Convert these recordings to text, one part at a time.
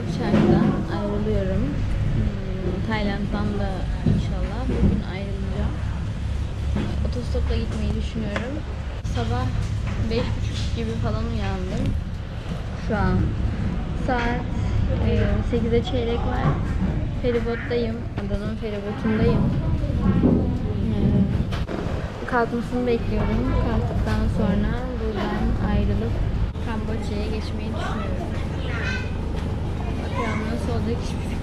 Bangkok ayrılıyorum. Hmm, Tayland'dan da inşallah bugün ayrılacağım. Otostopla gitmeyi düşünüyorum. Sabah 5.30 gibi falan uyandım. Şu an saat e, 8'e çeyrek var. Feribottayım. Adanın feribotundayım. E, kalkmasını bekliyorum. Kalktıktan sonra buradan ayrılıp Kamboçya'ya geçmeyi düşünüyorum. Nasıl olacak hiçbir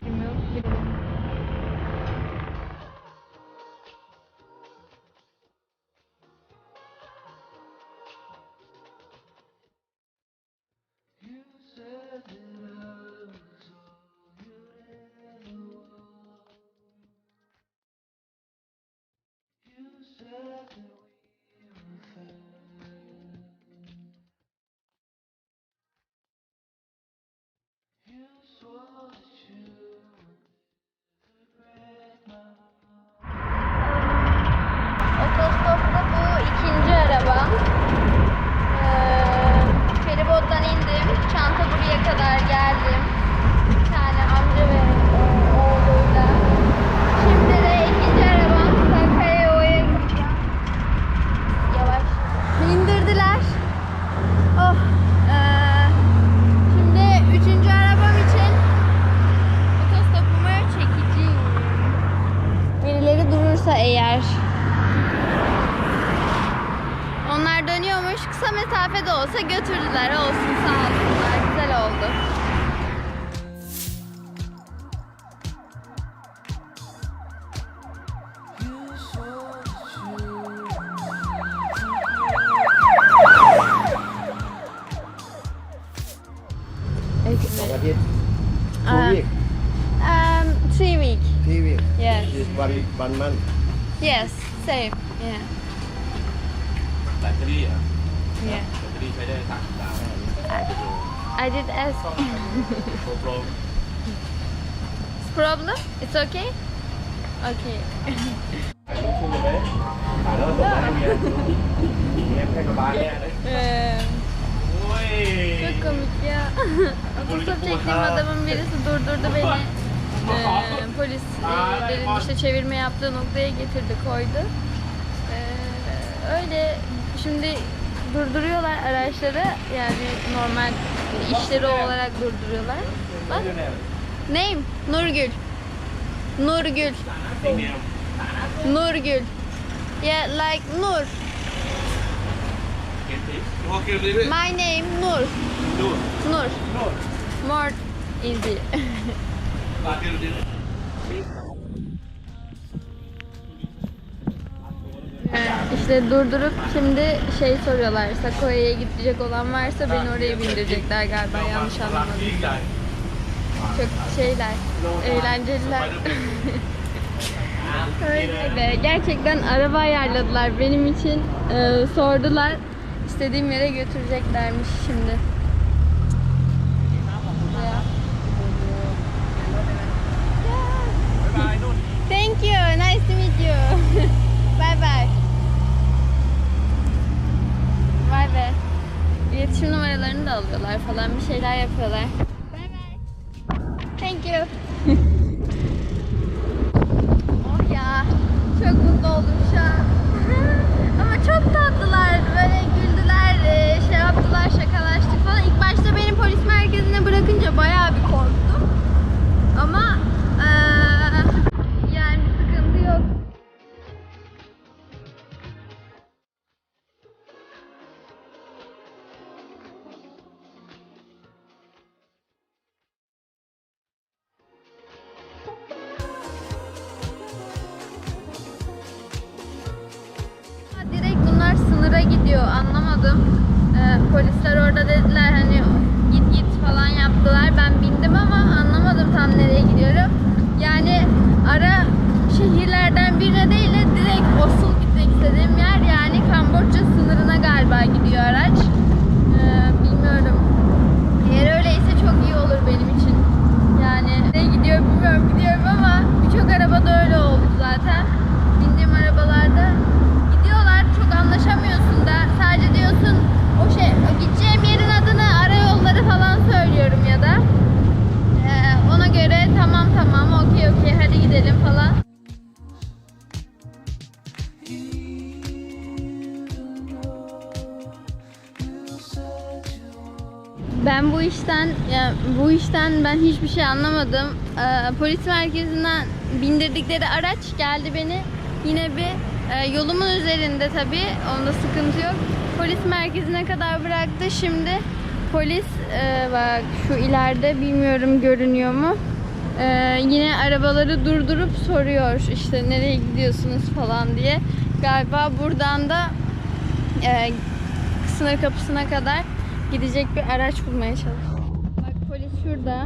olsa götürdüler olsun sağ olsunlar güzel oldu. Two um, three Yes. Same. Yeah. Yeah. yeah. แบตเตอรี่ใช้ได้สามดาว I, I did ask. โปรโปร Problem? It's okay? Okay. ถ่ายรูปคู่กันไหมถ่ายแล้วส่งมาให้เมียเมียแค่กระบาลแน่เลย Ee, โอ้ย çok komik ya. Otostop çektiğim adamın birisi durdurdu beni. Ee, polis e, dedim işte çevirme yaptığı noktaya getirdi koydu. Ee, öyle şimdi durduruyorlar araçları. Yani normal işleri olarak durduruyorlar. Bak. Neyim? Nurgül. Nurgül. Nurgül. Yeah, like Nur. My name Nur. Nur. Nur. Nur. More easy. İşte durdurup şimdi şey soruyorlar. Sakoya'ya gidecek olan varsa beni oraya bindirecekler galiba yanlış anlamadım. Çok şeyler, eğlenceliler. Öyle be. Gerçekten araba ayarladılar benim için. E, sordular. İstediğim yere götüreceklermiş şimdi. Thank you. Nice to meet you. da alıyorlar falan bir şeyler yapıyorlar. Bye bye. Thank you. oh ya. Çok mutlu oldum şu an. Ama çok tatlılar. Böyle güldüler, e, şey yaptılar, şakalaştık falan. İlk başta beni polis merkezine bırakınca bayağı bir korktum. Ama tam nereye gidiyorum. Yani ara şehirlerden birine değil de direkt asıl gitmek istediğim yer yani Kamboçya sınırına galiba gidiyor araç. İşten ya bu işten ben hiçbir şey anlamadım. Ee, polis merkezinden bindirdikleri araç geldi beni yine bir e, yolumun üzerinde tabii. Onda sıkıntı yok. Polis merkezine kadar bıraktı. Şimdi polis e, bak şu ileride bilmiyorum görünüyor mu? Ee, yine arabaları durdurup soruyor işte nereye gidiyorsunuz falan diye. Galiba buradan da e, sınır kapısına kadar gidecek bir araç bulmaya çalışıyor. Şurada.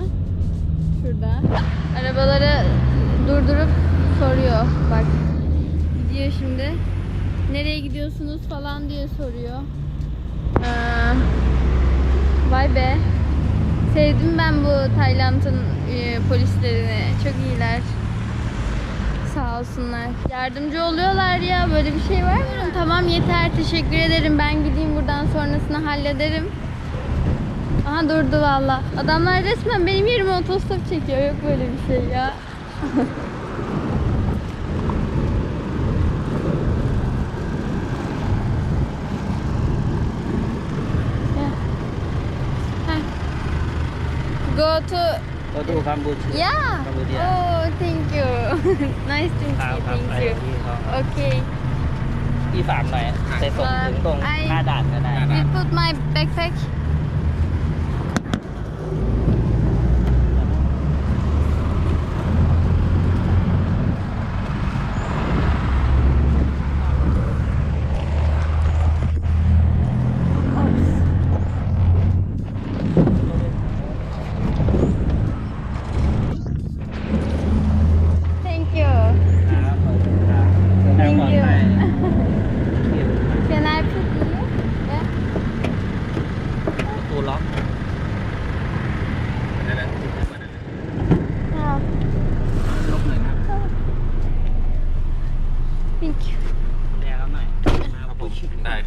Şurada. Arabaları durdurup soruyor. Bak. Gidiyor şimdi. Nereye gidiyorsunuz falan diye soruyor. Ee, vay be. Sevdim ben bu Tayland'ın e, polislerini. Çok iyiler. Sağ olsunlar. Yardımcı oluyorlar ya. Böyle bir şey var mı? Tamam yeter. Teşekkür ederim. Ben gideyim buradan sonrasını hallederim. Aha durdu valla. Adamlar resmen benim yerime otostop çekiyor. Yok böyle bir şey ya. Yeah. Heh. Go to ก็ดูกัมพูชา yeah. Cambodia. Oh, thank you. nice to ครับ meet ครับ you. ไป Thank you. ที่เขา Okay. ที่ฝากหน่อยไปส่งถึงตรง ไอ้ หน้าด่านก็ได้ We put my backpack.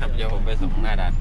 ครับเดี๋ยวผมไปส่งหน้าด่าน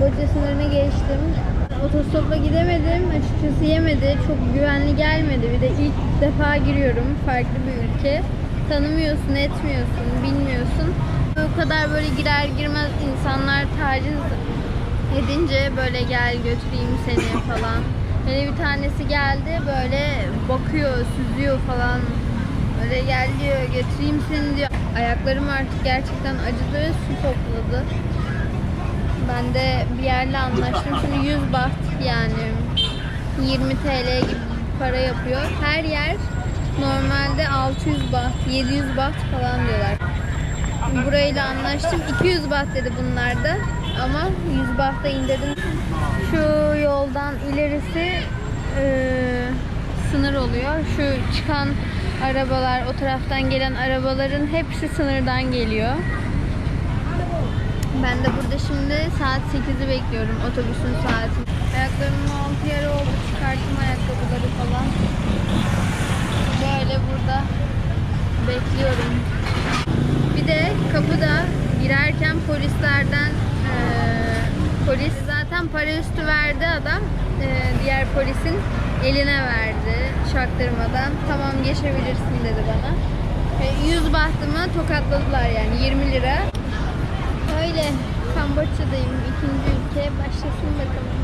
Kamboçya sınırını geçtim. Otostopla gidemedim. Açıkçası yemedi. Çok güvenli gelmedi. Bir de ilk defa giriyorum. Farklı bir ülke. Tanımıyorsun, etmiyorsun, bilmiyorsun. O kadar böyle girer girmez insanlar taciz edince böyle gel götüreyim seni falan. Hele bir tanesi geldi böyle bakıyor, süzüyor falan. Böyle gel diyor, götüreyim seni diyor. Ayaklarım artık gerçekten acıdı ve su topladı. Ben de bir yerle anlaştım. Şimdi 100 baht yani 20 TL gibi para yapıyor. Her yer normalde 600 baht, 700 baht falan diyorlar. Burayla anlaştım. 200 baht dedi bunlar da. Ama 100 bahta indirdim. Şu yoldan ilerisi eee, sınır oluyor. Şu çıkan arabalar, o taraftan gelen arabaların hepsi sınırdan geliyor. Ben de burada şimdi saat 8'i bekliyorum otobüsün saati. Ayaklarımın altı yer oldu. Çıkarttım ayakkabıları falan. Böyle burada bekliyorum. Bir de kapıda girerken polislerden eee, polis zaten para üstü verdi adam. Eee, diğer polisin eline verdi çaktırmadan. Tamam geçebilirsin dedi bana. E, 100 bahtımı tokatladılar yani 20 lira. Öyle. Kamboçya'dayım. İkinci ülke. Başlasın bakalım.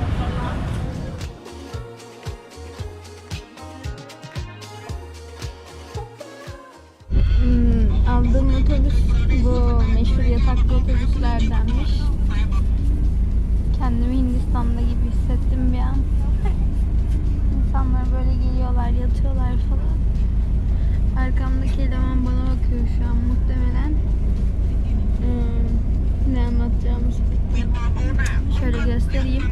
Hmm, aldığım otobüs bu meşhur yataklı otobüslerdenmiş. Kendimi Hindistan'da gibi hissettim bir an. İnsanlar böyle geliyorlar, yatıyorlar falan. Arkamdaki eleman bana bakıyor şu an muhtemelen. Hmm, ne anlatacağımızı bitti. Şöyle göstereyim.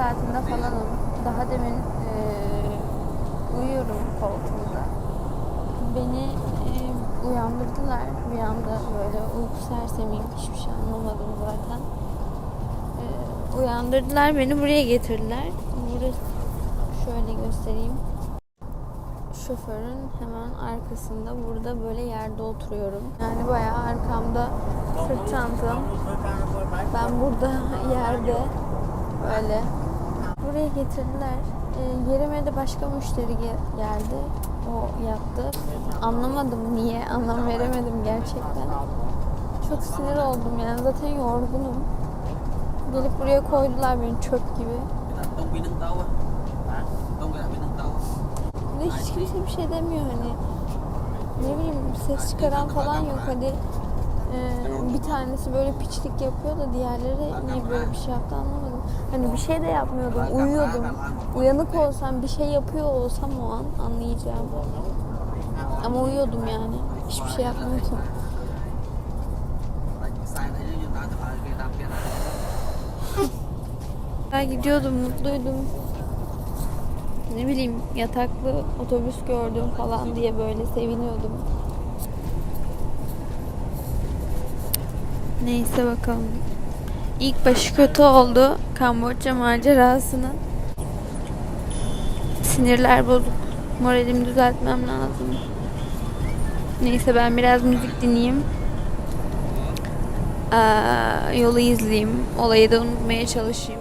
Saatinde falanım. Daha demin ee, uyuyorum koltuğumda. Beni ee, uyandırdılar anda böyle uyku sersemiyim. Hiçbir şey anlamadım zaten. Ee, uyandırdılar beni buraya getirdiler. Burası şöyle göstereyim. Şoförün hemen arkasında burada böyle yerde oturuyorum. Yani bayağı arkamda sırt çantam. Ben burada yerde böyle buraya getirdiler. Ee, yerime de başka müşteri ge- geldi. O yattı. Anlamadım niye. Anlam veremedim gerçekten. Çok sinir oldum yani. Zaten yorgunum. Gelip buraya koydular beni çöp gibi. Ve hiç kimse bir şey demiyor hani. Ne bileyim ses çıkaran falan yok hadi. E, bir tanesi böyle piçlik yapıyor da diğerleri niye böyle bir şey yaptı anlamadım. Hani bir şey de yapmıyordum, uyuyordum. Uyanık olsam, bir şey yapıyor olsam o an anlayacağım. Ama uyuyordum yani. Hiçbir şey yapmıyordum. Ben gidiyordum, mutluydum. Ne bileyim yataklı otobüs gördüm falan diye böyle seviniyordum. Neyse bakalım. İlk başı kötü oldu Kamboçya macerasının. Sinirler bozuk. Moralimi düzeltmem lazım. Neyse ben biraz müzik dinleyeyim. Aa, yolu izleyeyim. Olayı da unutmaya çalışayım.